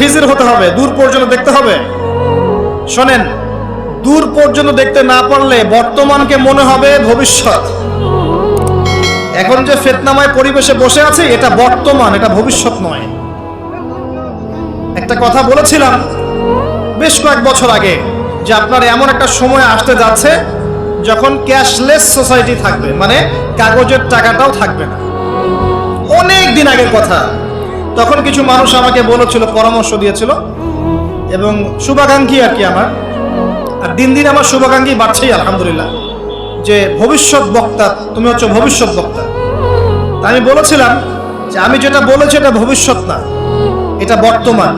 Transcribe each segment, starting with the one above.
খিজির হতে হবে, দূর পর্যন্ত দেখতে হবে। শোনেন, দূর পর্যন্ত দেখতে না পারলে বর্তমানকে মনে হবে ভবিষ্যৎ। এখন যে ফেতনাময় পরিবেশে বসে আছে, এটা বর্তমান, এটা ভবিষ্যৎ নয়। একটা কথা বলেছিলাম বেশ কয়েক বছর আগে, যে আপনার এমন একটা সময় আসতে যাচ্ছে যখন ক্যাশলেস সোসাইটি থাকবে মানে কাগজের টাকাটাও থাকবে না। অনেক দিন আগের কথা। তখন কিছু মানুষ আমাকে বলেছিল, পরামর্শ দিয়েছিল, এবং শুভাকাঙ্ক্ষী আর কি আমার। আর দিন দিন আমার শুভাকাঙ্ক্ষী বাড়ছেই, আলহামদুলিল্লাহ। যে ভবিষ্যৎ বক্তা, তুমি হচ্ছে ভবিষ্যৎ বক্তা। তা আমি বলেছিলাম যে আমি যেটা বলেছি এটা ভবিষ্যৎ না, এটা বর্তমান।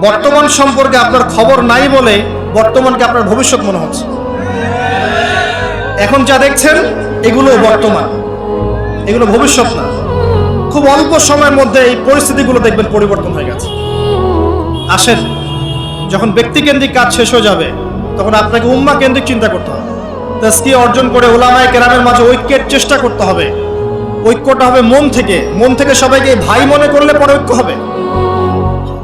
বর্তমান সম্পর্কে আপনার খবর নাই বলে বর্তমানকে আপনার ভবিষ্যৎ মনে হচ্ছে। এখন যা দেখছেন, এগুলো বর্তমান। এগুলো ভবিষ্যৎ না। খুব অল্প সময়ের মধ্যে এই পরিস্থিতিগুলো দেখবেন পরিবর্তন হয়ে গেছে। আসেন, যখন ব্যক্তিকেন্দ্রিক কাজ শেষ হয়ে যাবে, তখন আপনাকে উম্মা কেন্দ্রিক চিন্তা করতে হবে। তাস্কি অর্জন করে ওলামায় কেরামের মাঝে ঐক্যের চেষ্টা করতে হবে। ঐক্যটা হবে মন থেকে। মন থেকে সবাইকে ভাই মনে করলে পরে ঐক্য হবে।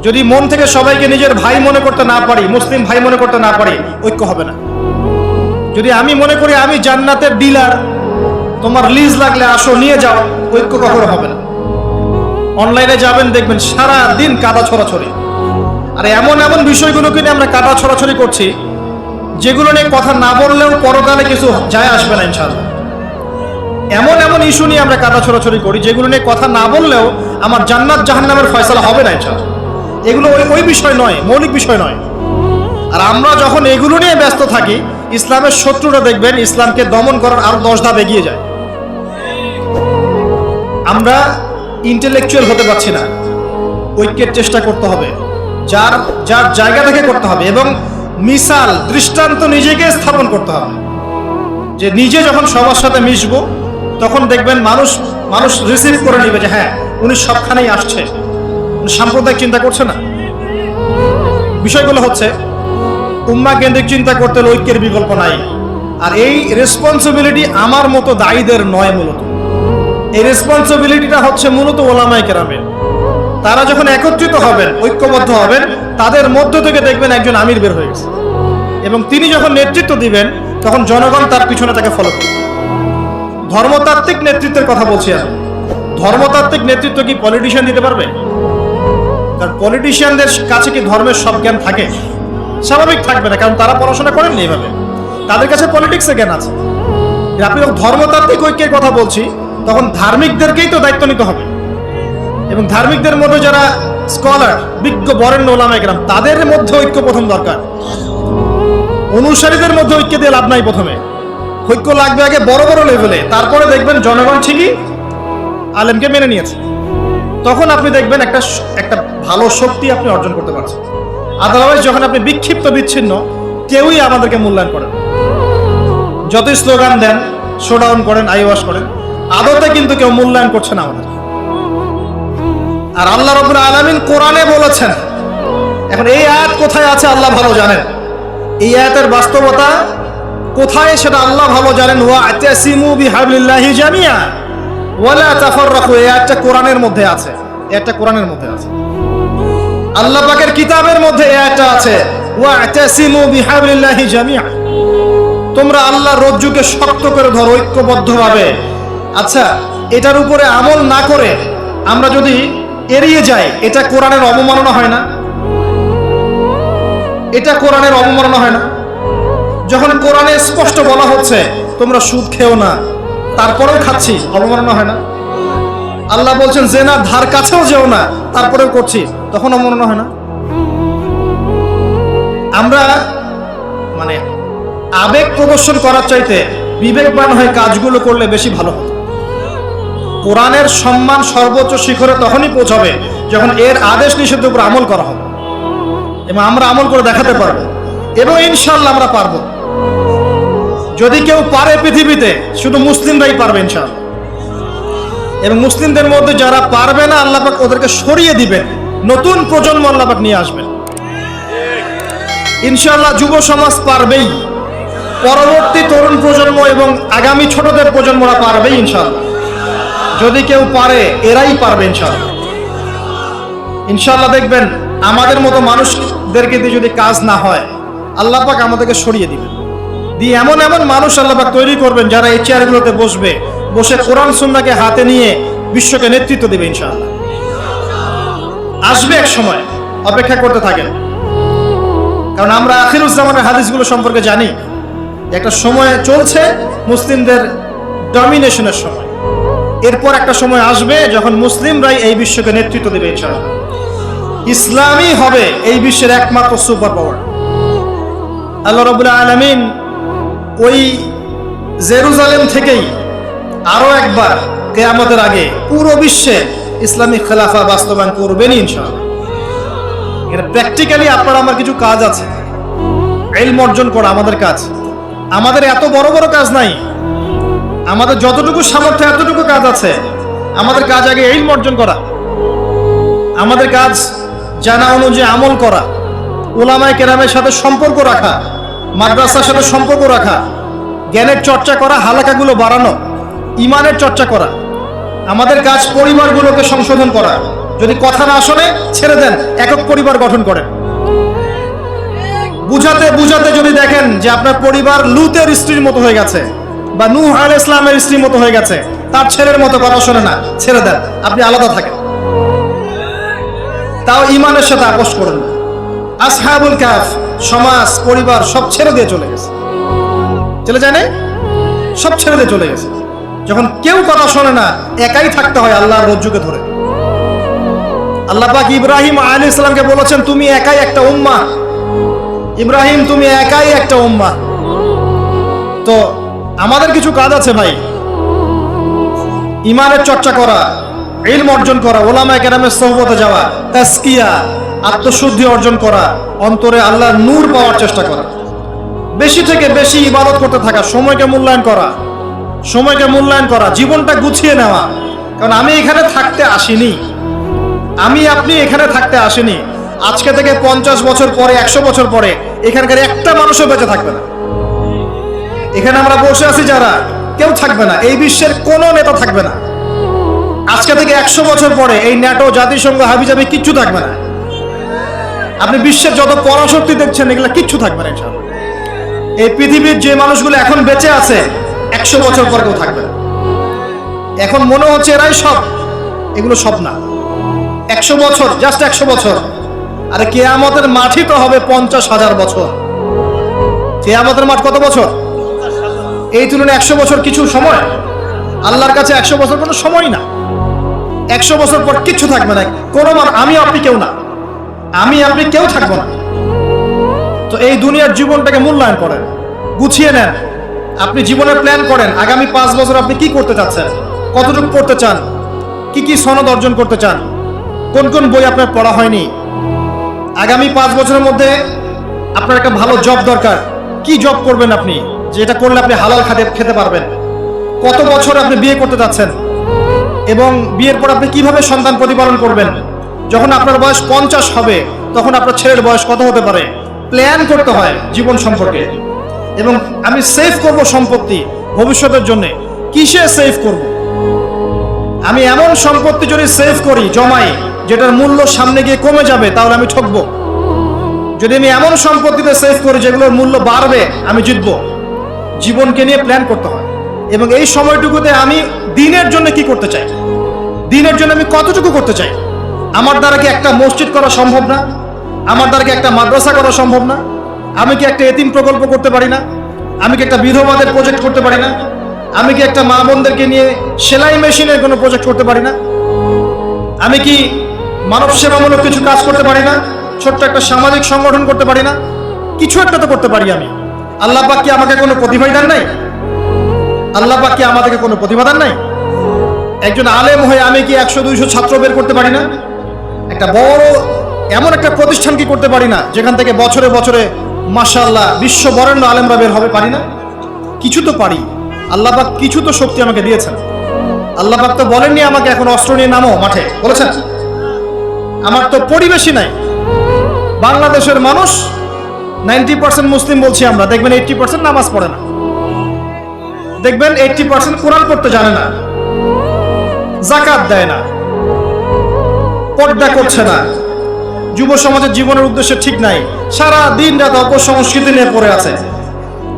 যদি মন থেকে সবাইকে নিজের ভাই মনে করতে না পারি, মুসলিম ভাই মনে করতে না পারি, ঐক্য হবে না। যদি আমি মনে করি আমি জান্নাতের ডিলার তোমার লিজ লাগলে আসো, নিয়ে যাও, ঐক্য কখনো হবে না। অনলাইনে যাবেন, দেখবেন সারা দিন কাদা ছড়াছড়ি। আর এমন এমন বিষয়গুলোকে নিয়ে আমরা কাদা ছড়াছড়ি করছি, যেগুলো নিয়ে কথা না বললেও পরকালে কিছু যায় আসবে না ইনশাল্লাহ এমন এমন ইস্যু নিয়ে আমরা কাদা ছড়াছড়ি করি, যেগুলো নিয়ে কথা না বললেও আমার জান্নাত জাহান্নামের ফয়সালা হবে না ইনশাল্লাহ এগুলো ওই ওই বিষয় নয়, মৌলিক বিষয় নয়। আর আমরা যখন এগুলো নিয়ে ব্যস্ত থাকি, ইসলামের শত্রুরা দেখবেন ইসলামকে দমন করার আরও দশ ধাপ এগিয়ে যায়। আমরা ইন্টেলেকচুয়াল হতে পারছি না। ঐক্যের চেষ্টা করতে হবে। যার যার জায়গা থেকে করতে হবে এবং মিসাল দৃষ্টান্ত নিজেকে স্থাপন করতে হবে। যে নিজে যখন সবার সাথে মিশবো, তখন দেখবেন মানুষ মানুষ রিসিভ করে নিবে যে হ্যাঁ উনি সবখানেই আসছে। সাম্প্রদায়িক চিন্তা করছে না। বিষয়গুলো হচ্ছে, উম্মা কেন্দ্রিক চিন্তা করতে ঐক্যের বিকল্প নাই। আর এই রেসপন্সিবিলিটি আমার মতো দায়ীদের নয় মূলত। এই রেসপন্সিবিলিটিটা হচ্ছে মূলত ওলামাই কেরামের। তারা যখন একত্রিত হবেন, ঐক্যবদ্ধ হবেন, তাদের মধ্য থেকে দেখবেন একজন আমির বের হয়ে গেছে। এবং তিনি যখন নেতৃত্ব দিবেন, তখন জনগণ তার পিছনে তাকে ফলো করবে। ধর্মতাত্ত্বিক নেতৃত্বের কথা বলছি আমি। ধর্মতাত্ত্বিক নেতৃত্ব কি পলিটিশিয়ান দিতে পারবে? কারণ পলিটিশিয়ানদের কাছে কি ধর্মের সব জ্ঞান থাকে? স্বাভাবিক থাকবে না, কারণ তারা পড়াশোনা করেননি এভাবে। তাদের কাছে পলিটিক্সের জ্ঞান আছে। আপনি ধর্মতাত্ত্বিক ঐক্যের কথা বলছি। তখন ধার্মিকদেরকেই তো দায়িত্ব নিতে হবে। এবং ধার্মিকদের মধ্যে যারা স্কলার, বিজ্ঞ বরেণ্য ওলামায় গ্রাম তাদের মধ্যে ঐক্য প্রথম দরকার। অনুসারীদের মধ্যে ঐক্য দিয়ে লাভ নাই প্রথমে। ঐক্য লাগবে আগে বড় বড় লেভেলে তারপরে দেখবেন জনগণ ঠিকই আলেমকে মেনে নিয়েছে। তখন আপনি দেখবেন একটা একটা ভালো শক্তি আপনি অর্জন করতে পারছেন। আদারওয়াইজ যখন আপনি বিক্ষিপ্ত বিচ্ছিন্ন, কেউই আমাদেরকে মূল্যায়ন করেন যতই স্লোগান দেন শোডাউন করেন আইওয়াশ করেন আদতে কিন্তু কেউ মূল্যায়ন করছে না আমাদের। আর আল্লাহ রবুল আলমিন কোরআনে বলেছেন, এখন এই আয়াত কোথায় আছে আল্লাহ ভালো জানেন। এই আয়াতের বাস্তবতা কোথায় সেটা আল্লাহ ভালো জানেন। ওয়া জামিয়া ওয়ালা এই আয়াতটা কোরআনের মধ্যে আছে। আয়াতটা কোরআনের মধ্যে আছে। আল্লাহ পাকের কিতাবের মধ্যে এই আয়াতটা আছে। ওয়া বিহাবলিল্লাহি জামিয়া তোমরা আল্লাহ রজ্জুকে শক্ত করে ধরো ঐক্যবদ্ধভাবে। আচ্ছা এটার উপরে আমল না করে আমরা যদি এড়িয়ে যাই, এটা কোরআনের অবমাননা হয় না? এটা কোরআনের অবমাননা হয় না? যখন কোরআনে স্পষ্ট বলা হচ্ছে, তোমরা সুদ খেও না, তারপরেও খাচ্ছি, অবমাননা হয় না? আল্লাহ বলছেন যে না ধার কাছেও যেও না, তারপরেও করছি। তখন অবমাননা হয় না? আমরা মানে আবেগ প্রদর্শন করার চাইতে বিবেকবান হয়ে কাজগুলো করলে বেশি ভালো হতো কোরআনের সম্মান সর্বোচ্চ শিখরে তখনই পৌঁছাবে যখন এর আদেশ নিষেধের উপর আমল করা হবে। এবং আমরা আমল করে দেখাতে পারব। এবং ইনশাল্লাহ আমরা পারব। যদি কেউ পারে পৃথিবীতে, শুধু মুসলিমরাই পারবে ইনশাল্লাহ এবং মুসলিমদের মধ্যে যারা পারবে না আল্লাপাক ওদেরকে সরিয়ে দিবেন। নতুন প্রজন্ম আল্লাপাক নিয়ে আসবেন। ইনশাল্লাহ যুব সমাজ পারবেই। পরবর্তী তরুণ প্রজন্ম এবং আগামী ছোটদের প্রজন্মরা পারবেই ইনশাল্লাহ যদি কেউ পারে, এরাই পারবে ইনশাল্লাহ ইনশাল্লাহ দেখবেন, আমাদের মতো মানুষদেরকে দিয়ে যদি কাজ না হয়, আল্লাহ পাক আমাদেরকে সরিয়ে দিবেন। দিয়ে এমন এমন মানুষ আল্লাহ পাক তৈরি করবেন যারা এই চেয়ারগুলোতে বসবে, বসে কোরআন সুন্নাকে হাতে নিয়ে বিশ্বকে নেতৃত্ব দেবে ইনশাআল্লাহ। আসবে এক সময়, অপেক্ষা করতে থাকেন। কারণ আমরা আখিরুজ্জামানের হাদিসগুলো সম্পর্কে জানি। একটা সময় চলছে, মুসলিমদের ডমিনেশনের সময়। এরপর একটা সময় আসবে যখন মুসলিমরাই এই বিশ্বকে নেতৃত্ব দেবে, ইনশাআল্লাহ। ইসলামই হবে এই বিশ্বের একমাত্র সুপার পাওয়ার। আল্লাহ রবুল্লা আলমিন ওই জেরুজালেম থেকেই আরও একবার কেয়ামতের আগে পুরো বিশ্বে ইসলামিক খেলাফা বাস্তবায়ন করবেন ইনশাআল্লাহ। এখানে প্র্যাকটিক্যালি আপনার আমার কিছু কাজ আছে। এলম অর্জন করা আমাদের কাজ। আমাদের এত বড় বড় কাজ নাই। আমাদের যতটুকু সামর্থ্য, এতটুকু কাজ আছে। আমাদের কাজ আগে এই অর্জন করা। আমাদের কাজ জানা অনুযায়ী আমল করা। ওলামায় কেরামের সাথে সম্পর্ক রাখা। মাদ্রাসার সাথে সম্পর্ক রাখা। জ্ঞানের চর্চা করা, হালাকাগুলো বাড়ানো। ইমানের চর্চা করা। আমাদের কাজ পরিবারগুলোকে সংশোধন করা। যদি কথা না শোনে, ছেড়ে দেন। একক পরিবার গঠন করেন। বুঝাতে বুঝাতে যদি দেখেন যে আপনার পরিবার লুতের স্ত্রীর মতো হয়ে গেছে বা নূহ আল ইসলামের স্ত্রীর মতো হয়ে গেছে, তার ছেলের মতো কথা শোনে না। ছেড়ে দেন, আপনি আলাদা থাকেন। তাও ইমানের সাথে আপোষ করেন না। আসহাবুল কাফ, সমাজ, পরিবার সব ছেড়ে দিয়ে চলে গেছে। চলে যায় সব ছেড়ে দিয়ে চলে গেছে। যখন কেউ কথা শোনে না, একাই থাকতে হয় আল্লাহর রজ্জুকে ধরে। আল্লাহ পাক ইব্রাহিম আলী ইসলামকে বলেছেন, তুমি একাই একটা উম্মা ইব্রাহিম, তুমি একাই একটা উম্মা তো আমাদের কিছু কাজ আছে ভাই। ইমানের চর্চা করা, ইলম অর্জন করা ওলামায় কেরামের সহবতে যাওয়া তাস্কিয়া আত্মশুদ্ধি অর্জন করা, অন্তরে আল্লাহর নূর পাওয়ার চেষ্টা করা। বেশি থেকে বেশি ইবাদত করতে থাকা, সময়কে মূল্যায়ন করা, সময়কে মূল্যায়ন করা, জীবনটা গুছিয়ে নেওয়া। কারণ আমি এখানে থাকতে আসিনি। আমি, আপনি এখানে থাকতে আসিনি। আজকে থেকে পঞ্চাশ বছর পরে, একশো বছর পরে, এখানকার একটা মানুষও বেঁচে থাকবে না। এখানে আমরা বসে আছি যারা। কেউ থাকবে না। এই বিশ্বের কোনো নেতা থাকবে না। আজকে থেকে একশো বছর পরে এই ন্যাটো জাতিসংঘ হাবিজাবি কিচ্ছু থাকবে না। আপনি বিশ্বের যত পরাশক্তি দেখছেন, এগুলো কিচ্ছু থাকবে না। এই পৃথিবীর যে মানুষগুলো এখন বেঁচে আছে, একশো বছর পর কেউ থাকবে না। এখন মনে হচ্ছে এরাই সব। এগুলো সব না। একশো বছর জাস্ট একশো বছর। আরে কেয়ামতের মাঠই তো হবে পঞ্চাশ হাজার বছর। কেয়ামতের মাঠ কত বছর? এই তুলনায় একশো বছর কিছু সময়? আল্লাহর কাছে একশো বছর কোনো সময় না। একশো বছর পর কিচ্ছু থাকবে না। কোনো আমি আপনি কেউ না। আমি আপনি কেউ থাকব না। তো এই দুনিয়ার জীবনটাকে মূল্যায়ন করেন, গুছিয়ে নেন। আপনি জীবনের প্ল্যান করেন, আগামী পাঁচ বছর আপনি কি করতে চাচ্ছেন? কতটুকু পড়তে চান? কি কি সনদ অর্জন করতে চান? কোন কোন বই আপনার পড়া হয়নি? আগামী পাঁচ বছরের মধ্যে আপনার একটা ভালো জব দরকার। কি জব করবেন আপনি? যেটা করলে আপনি হালাল খাতে খেতে পারবেন। কত বছর আপনি বিয়ে করতে যাচ্ছেন? এবং বিয়ের পর আপনি কীভাবে সন্তান প্রতিপালন করবেন? যখন আপনার বয়স পঞ্চাশ হবে, তখন আপনার ছেলের বয়স কত হতে পারে? প্ল্যান করতে হয় জীবন সম্পর্কে। এবং আমি সেভ করব সম্পত্তি ভবিষ্যতের জন্য। কিসে সেভ করব? আমি এমন সম্পত্তি যদি সেভ করি, জমাই, যেটার মূল্য সামনে গিয়ে কমে যাবে, তাহলে আমি ঠকবো। যদি আমি এমন সম্পত্তিতে সেভ করি, যেগুলোর মূল্য বাড়বে, আমি জিতবো। জীবনকে নিয়ে প্ল্যান করতে হয়। এবং এই সময়টুকুতে আমি দিনের জন্য কি করতে চাই? দিনের জন্য আমি কতটুকু করতে চাই? আমার দ্বারা কি একটা মসজিদ করা সম্ভব না? আমার দ্বারা কি একটা মাদ্রাসা করা সম্ভব না? আমি কি একটা এতিম প্রকল্প করতে পারি না? আমি কি একটা বিধবাদের প্রজেক্ট করতে পারি না? আমি কি একটা মা বোনদেরকে নিয়ে সেলাই মেশিনের কোনো প্রজেক্ট করতে পারি না? আমি কি মানব সেবামূলক কিছু কাজ করতে পারি না? ছোট্ট একটা সামাজিক সংগঠন করতে পারি না? কিছু একটা তো করতে পারি আমি। আল্লাহ পাক কি আমাকে কোনো প্রতিভাই দেন নাই? আল্লাহ পাক কি আমাদেরকে কোনো প্রতিভা দেন নাই? একজন আলেম হয়ে আমি কি একশো, দুইশো ছাত্র বের করতে পারি না? একটা বড়, এমন একটা প্রতিষ্ঠান কি করতে পারি না, যেখান থেকে বছরে বছরে মাশাআল্লাহ বিশ্ব বরেণ্য আলেমরা বের হবে পারি না? কিছু তো পারি। আল্লাহ পাক কিছু তো শক্তি আমাকে দিয়েছেন। আল্লাহ পাক তো বলেননি আমাকে এখন অস্ত্র নিয়ে নামো মাঠে, বলেছেন? আমার তো পরিবেশই নাই। বাংলাদেশের মানুষ নাইনটি পার্সেন্ট মুসলিম বলছি আমরা, দেখবেন এইটটি পার্সেন্ট নামাজ পড়ে না। দেখবেন এইটটি পার্সেন্ট কোরআন পড়তে জানে না জাকাত দেয় না, পর্দা করছে না। যুব সমাজের জীবনের উদ্দেশ্য ঠিক নাই, সারা দিন রাত অপসংস্কৃতি নিয়ে পড়ে আছে।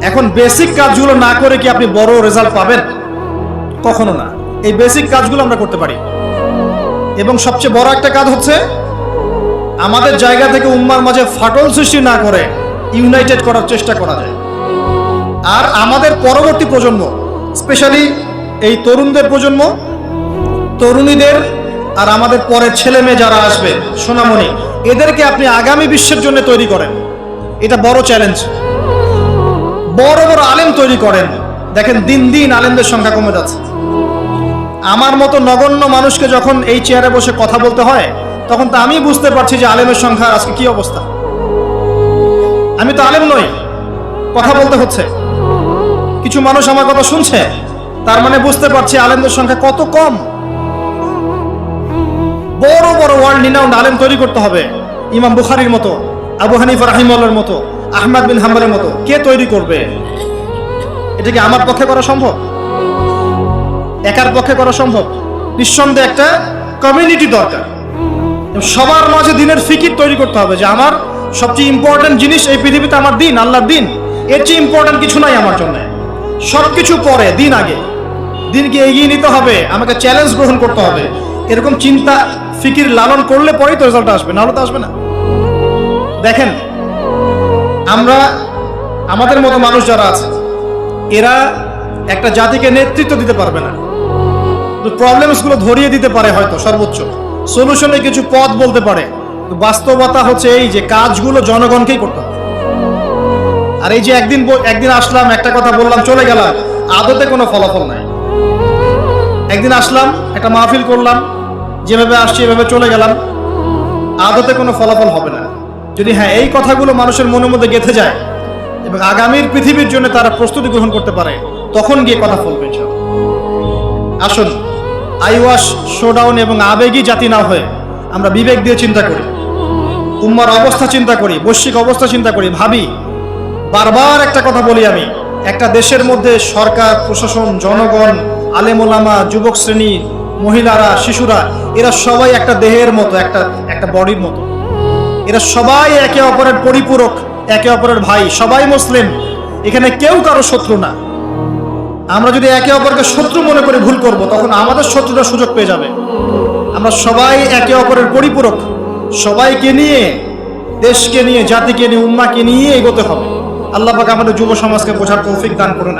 এখন বেসিক কাজগুলো না করে কি আপনি বড় রেজাল্ট পাবেন? কখনো না। এই বেসিক কাজগুলো আমরা করতে পারি। এবং সবচেয়ে বড় একটা কাজ হচ্ছে, আমাদের জায়গা থেকে উম্মার মাঝে ফাটল সৃষ্টি না করে ইউনাইটেড করার চেষ্টা করা যায়। আর আমাদের পরবর্তী প্রজন্ম, স্পেশালি এই তরুণদের প্রজন্ম, তরুণীদের আর আমাদের পরে ছেলে মেয়ে যারা আসবে, সোনামণি, এদেরকে আপনি আগামী বিশ্বের জন্য তৈরি করেন। এটা বড় চ্যালেঞ্জ বড় বড় আলেম তৈরি করেন। দেখেন, দিন দিন আলেমদের সংখ্যা কমে যাচ্ছে। আমার মতো নগণ্য মানুষকে যখন এই চেয়ারে বসে কথা বলতে হয়, তখন তো আমি বুঝতে পারছি যে আলেমের সংখ্যা আজকে কি অবস্থা। আমি তো আলেম নই। কথা বলতে হচ্ছে। কিছু মানুষ আমার কথা শুনছে। তার মানে বুঝতে পারছি আলেমদের সংখ্যা কত কম। বড় বড় ওয়ার্ল্ড নিনাউন্ড আলেম তৈরি করতে হবে। ইমাম বুখারির মতো, আবু হানিফ রাহিমুল্লার মতো, আহমদ বিন হাম্বলের মতো। কে তৈরি করবে? এটা কি আমার পক্ষে করা সম্ভব? একার পক্ষে করা সম্ভব? নিঃসন্দেহে একটা কমিউনিটি দরকার। সবার মাঝে দিনের ফিকির তৈরি করতে হবে যে আমার সবচেয়ে ইম্পর্টেন্ট জিনিস এই পৃথিবীতে আমার দিন, আল্লাহর দিন। এর চেয়ে ইম্পর্টেন্ট কিছু নাই আমার জন্য। সব কিছু পরে, দিন আগে। দিনকে এগিয়ে নিতে হবে, আমাকে চ্যালেঞ্জ গ্রহণ করতে হবে। এরকম চিন্তা, ফিকির লালন করলে পরেই তো রেজাল্ট আসবে, নাহলে তো আসবে না। দেখেন, আমরা, আমাদের মতো মানুষ যারা আছে, এরা একটা জাতিকে নেতৃত্ব দিতে পারবে না। প্রবলেমসগুলো ধরিয়ে দিতে পারে হয়তো সর্বোচ্চ। সলিউশনে কিছু পথ বলতে পারে। বাস্তবতা হচ্ছে এই যে কাজগুলো জনগণকেই করতে হবে। আর এই যে একদিন একদিন আসলাম, একটা কথা বললাম, চলে গেলাম, আদতে কোনো ফলাফল নাই। একদিন আসলাম, একটা মাহফিল করলাম, যেভাবে আসছি, এভাবে চলে গেলাম, আদতে কোনো ফলাফল হবে না। যদি হ্যাঁ এই কথাগুলো মানুষের মনের মধ্যে গেঁথে যায় এবং আগামীর পৃথিবীর জন্য তারা প্রস্তুতি গ্রহণ করতে পারে, তখন গিয়ে কথা ফলবে। আসুন, আইওয়াস, শোডাউন এবং আবেগী জাতি না হয়ে আমরা বিবেক দিয়ে চিন্তা করি। উম্মার অবস্থা চিন্তা করি, বৈশ্বিক অবস্থা চিন্তা করি, ভাবি। বারবার একটা কথা বলি আমি, একটা দেশের মধ্যে সরকার, প্রশাসন, জনগণ, আলেমোলামা, যুবক শ্রেণি, মহিলারা, শিশুরা, এরা সবাই একটা দেহের মতো, একটা একটা বডির মতো। এরা সবাই একে অপরের পরিপূরক, একে অপরের ভাই, সবাই মুসলিম। এখানে কেউ কারও শত্রু না। আমরা যদি একে অপরকে শত্রু মনে করে ভুল করব, তখন আমাদের শত্রুরা সুযোগ পেয়ে যাবে। আমরা সবাই একে অপরের পরিপূরক। সবাইকে নিয়ে, দেশকে নিয়ে, জাতিকে নিয়ে, উম্মাকে নিয়ে এগোতে হবে। আল্লাহ পাক আমাদের যুব সমাজকে বোঝার তৌফিক দান করুন